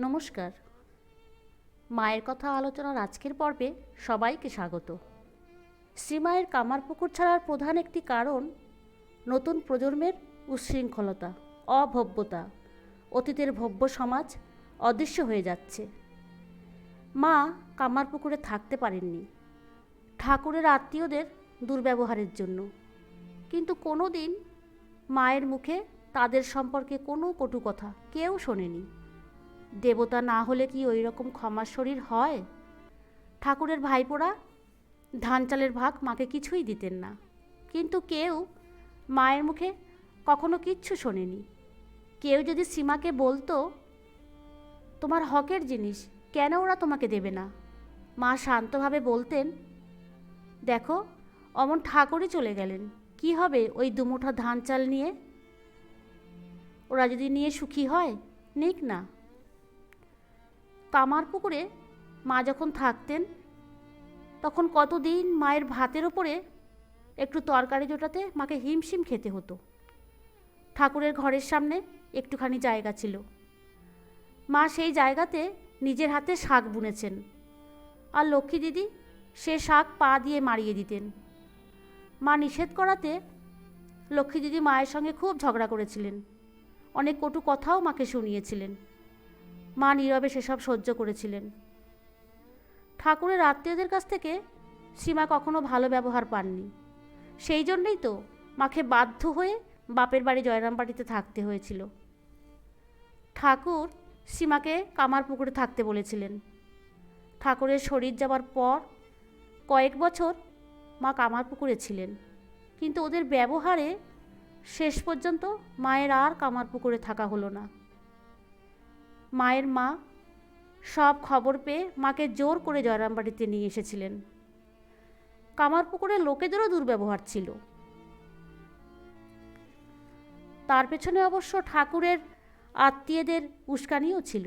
নমস্কার। মায়ের কথা আলোচনার আজকের পর্বে সবাইকে স্বাগত। শ্রীমায়ের কামারপুকুর ছাড়ার প্রধান একটি কারণ নতুন প্রজন্মের উচ্ছৃঙ্খলতা, অভব্যতা, অতীতের ভব্য সমাজ অদৃশ্য হয়ে যাচ্ছে। মা কামারপুকুরে থাকতে পারেননি। ঠাকুরের আত্মীয়দের দুর্ব্যবহারের জন্য। কিন্তু কোনো দিন মায়ের মুখে তাদের সম্পর্কে কোনো কটু কথা কেউ শোনেনি। দেবতা না হলে কি ওই রকম ক্ষমার শরীর হয়? ঠাকুরের ভাইপোরা ধান চালের ভাগ মাকে কিছুই দিতেন না। কিন্তু কেউ মায়ের মুখে কখনো কিচ্ছু শোনেনি। কেউ যদি সীমাকে বলতো, তোমার হকের জিনিস, কেন ওরা তোমাকে দেবে না? মা শান্তভাবে বলতেন, দেখো, অমন ঠাকুরই চলে গেলেন। কি হবে ওই দুমুঠা ধান চাল নিয়ে? ওরা যদি নিয়ে সুখী হয়, নিক না। কামার পুকুরে মা যখন থাকতেন, তখন কতদিন মায়ের ভাতের ওপরে একটু তরকারি জোটাতে মাকে হিমশিম খেতে হতো। ঠাকুরের ঘরের সামনে একটুখানি জায়গা ছিল। মা সেই জায়গাতে নিজের হাতে শাক বুনেছেন আর লক্ষ্মী দিদি সে শাক পা দিয়ে মারিয়ে দিতেন। মা নিষেধ করাতে লক্ষ্মী দিদি মায়ের সঙ্গে খুব ঝগড়া করেছিলেন। অনেক কটু কথাও মাকে শুনিয়েছিলেন। মা নীরবে সেসব সহ্য করেছিলেন। ঠাকুরের আত্মীয়দের কাছ থেকে সীমা কখনো ভালো ব্যবহার পাননি। সেই জন্যই তো মাকে বাধ্য হয়ে বাপের বাড়ি জয়রামবাড়িতে থাকতে হয়েছিল। ঠাকুর সীমাকে কামার পুকুরে থাকতে বলেছিলেন। ঠাকুরের শরীর যাবার পর কয়েক বছর মা কামার পুকুরে ছিলেন। কিন্তু ওদের ব্যবহারে শেষ পর্যন্ত মায়ের আর কামার পুকুরে থাকা হলো না। মায়ের মা সব খবর পেয়ে মাকে জোর করে জয়রামবাড়িতে নিয়ে এসেছিলেন। কামার পুকুরের লোকেদেরও দুর্ব্যবহার ছিল। তার পেছনে অবশ্য ঠাকুরের আত্মীয়দের উস্কানিও ছিল।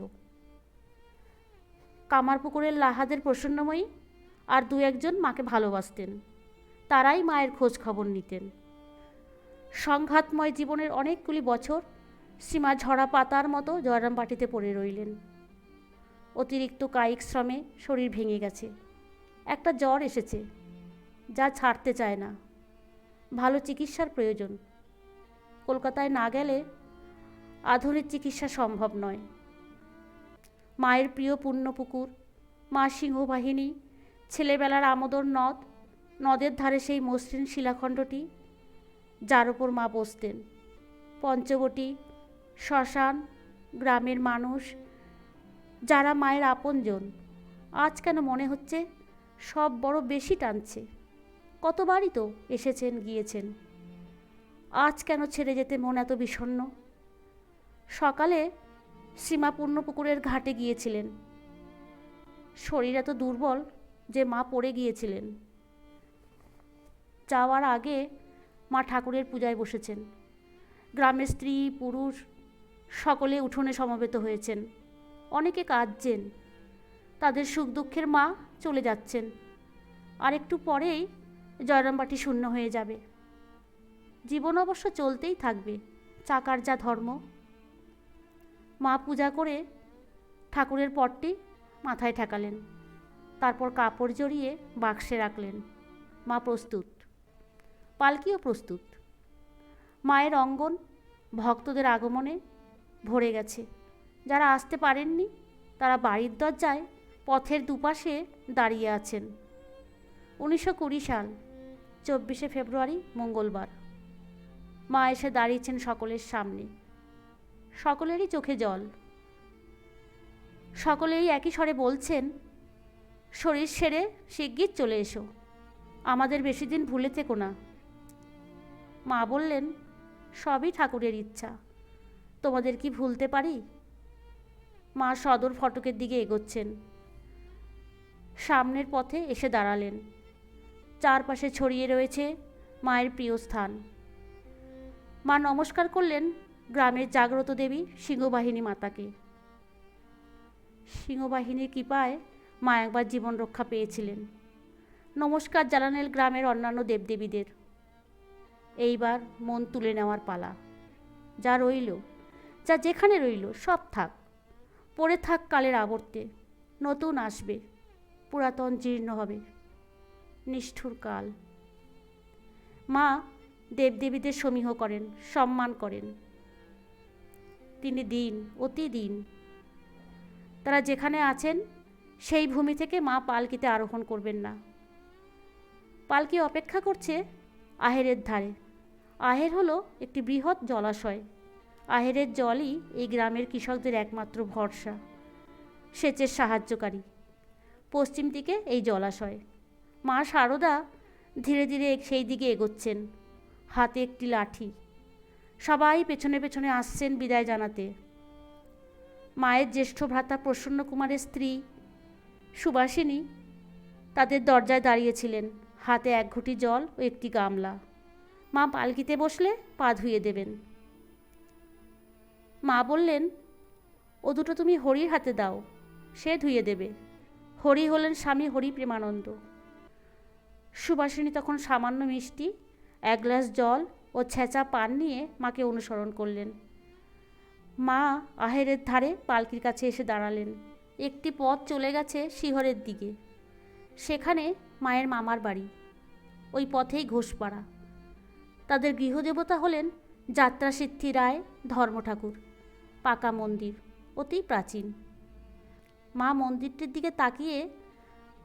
কামারপুকুরের লাহাদের প্রসন্নময়ী আর দু একজন মাকে ভালোবাসতেন। তারাই মায়ের খোঁজ খবর নিতেন। সংঘাতময় জীবনের অনেকগুলি বছর সীমা ঝরা পাতার মতো জয়রাম জয়রামবাটিতে পড়ে রইলেন। অতিরিক্ত কায়িক শ্রমে শরীর ভেঙে গেছে। একটা জ্বর এসেছে, যা ছাড়তে চায় না। ভালো চিকিৎসার প্রয়োজন। কলকাতায় না গেলে আধুনিক চিকিৎসা সম্ভব নয়। মায়ের প্রিয় পুণ্যপুকুর, মা সিংহবাহিনী, ছেলেবেলার আমোদর নদ, নদের ধারে সেই মসৃণ শিলাখণ্ডটি, যার ওপর মা বসতেন। পঞ্চবটি শ্মশান, গ্রামের মানুষ, যারা মায়ের আপনজন। আজ কেন মনে হচ্ছে সব বড় বেশি টানছে? কতবারই তো এসেছেন, গিয়েছেন। আজ কেন ছেড়ে যেতে মন এত বিষণ্ণ? সকালে সীমাপূর্ণ পুকুরের ঘাটে গিয়েছিলেন। শরীর এত দুর্বল যে মা পড়ে গিয়েছিলেন। যাওয়ার আগে মা ঠাকুরের পূজায় বসেছেন। গ্রামের স্ত্রী, পুরুষ সকলে উঠোনে সমবেত হয়েছেন। অনেকে কাঁদছেন। তাদের সুখ দুঃখের মা চলে যাচ্ছেন। আর একটু পরেই জয়রামবাটি শূন্য হয়ে যাবে। জীবন অবশ্য চলতেই থাকবে, চাকার যা ধর্ম। মা পূজা করে ঠাকুরের পটটি মাথায় ঠেকালেন। তারপর কাপড় জড়িয়ে বাক্সে রাখলেন। মা প্রস্তুত। পালকিও প্রস্তুত। মায়ের অঙ্গন, ভক্তদের আগমনে ভরে গেছে। যারা আসতে পারেননি, তারা বাড়ির দরজায় পথের দুপাশে দাঁড়িয়ে আছেন। উনিশশো কুড়ি সাল, চব্বিশে ফেব্রুয়ারি, মঙ্গলবার। মা এসে দাঁড়িয়েছেন সকলের সামনে। সকলেরই চোখে জল। সকলেই একই স্বরে বলছেন, শরীর সেরে শিগগির চলে এসো। আমাদের বেশি দিন ভুলে থেকো না মা বললেন, সবই ঠাকুরের ইচ্ছা। তোমাদের কি ভুলতে পারি? মা সদর ফটকের দিকে এগোচ্ছেন। সামনের পথে এসে দাঁড়ালেন। চারপাশে ছড়িয়ে রয়েছে মায়ের প্রিয় স্থান। মা নমস্কার করলেন গ্রামের জাগ্রত দেবী সিংহবাহিনী মাতাকে। সিংহবাহিনীর কৃপায় মা একবার জীবন রক্ষা পেয়েছিলেন। নমস্কার জানালেন গ্রামের অন্যান্য দেবদেবীদের। এইবার মন তুলে নেওয়ার পালা। যা রইল যা যেখানে রইল সব থাক। পড়ে থাক কালের আবর্তে, নতুন আসবে, পুরাতন জীর্ণ হবে, নিষ্ঠুর কাল। মা দেবদেবীদের সমীহ করেন, সম্মান করেন। তিনি দিন, অতি দিন। তারা যেখানে আছেন, সেই ভূমি থেকে মা পালকিতে আরোহণ করবেন না। পালকি অপেক্ষা করছে আহেরের ধারে। আহের হলো একটি বৃহৎ জলাশয়। আহেরের জলই এই গ্রামের কৃষকদের একমাত্র ভরসা। সেচের সাহায্যকারী। পশ্চিম দিকে এই জলাশয়। মা সারদা ধীরে ধীরে সেই দিকে এগোচ্ছেন। হাতে একটি লাঠি। সবাই পেছনে পেছনে আসছেন বিদায় জানাতে। মায়ের জ্যেষ্ঠ ভ্রাতা প্রসন্ন কুমারের স্ত্রী সুবাসিনী তাদের দরজায় দাঁড়িয়েছিলেন। হাতে এক ঘুটি জল ও একটি গামলা। মা পালকিতে বসলে পা ধুয়ে দেবেন। মা বললেন, ও দুটো তুমি হরির হাতে দাও, সে ধুয়ে দেবে। হরি হলেন স্বামী হরি প্রেমানন্দ। সুবাসিনী তখন সামান্য মিষ্টি, এক গ্লাস জল ও ছেঁচা পান নিয়ে মাকে অনুসরণ করলেন। মা আহেরের ধারে পালকির কাছে এসে দাঁড়ালেন। একটি পথ চলে গেছে শিহরের দিকে। সেখানে মায়ের মামার বাড়ি। ওই পথেই ঘোষপাড়া। তাদের গৃহদেবতা হলেন যাত্রা সিদ্ধি রায় ধর্ম ঠাকুর পাকা মন্দির, অতি প্রাচীন। মা মন্দিরটির দিকে তাকিয়ে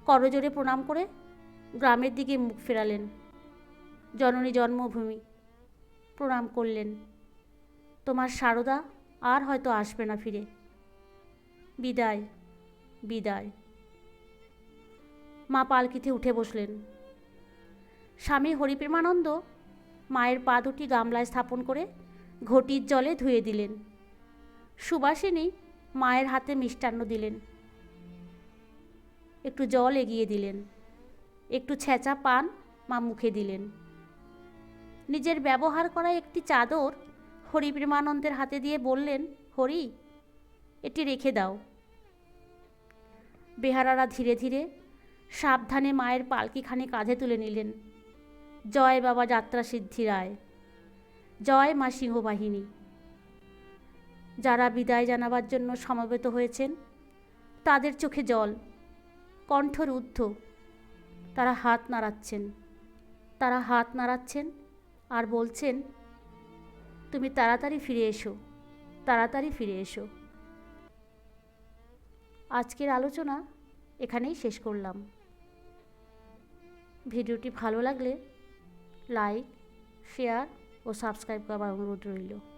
করজোরে প্রণাম করে গ্রামের দিকে মুখ ফেরালেন। জননী জন্মভূমি, প্রণাম করলেন। তোমার সারদা আর হয়তো আসবে না ফিরে। বিদায় বিদায়। মা পালকিতে উঠে বসলেন। স্বামী হরিপ্রেমানন্দ মায়ের পা দুটি গামলায় স্থাপন করে ঘটির জলে ধুয়ে দিলেন। সুবাসিনী মায়ের হাতে মিষ্টান্ন দিলেন। একটু জল এগিয়ে দিলেন। একটু ছেঁচা পান মা মুখে দিলেন। নিজের ব্যবহার করা একটি চাদর হরিপ্রেমানন্দের হাতে দিয়ে বললেন, হরি, এটি রেখে দাও। বেহারারা ধীরে ধীরে সাবধানে মায়ের পালকিখানি কাঁধে তুলে নিলেন। জয় বাবা যাত্রা সিদ্ধি রায়। জয় মা সিংহবাহিনী। যারা বিদায় জানাবার জন্য সমবেত হয়েছেন, তাদের চোখে জল, কণ্ঠ রুদ্ধ। তারা হাত নাড়াচ্ছেন, তারা হাত নাড়াচ্ছেন আর বলছেন, তুমি তাড়াতাড়ি ফিরে এসো, তাড়াতাড়ি ফিরে এসো। আজকের আলোচনা এখানেই শেষ করলাম। ভিডিওটি ভালো লাগলে লাইক, শেয়ার ও সাবস্ক্রাইব করার অনুরোধ রইল।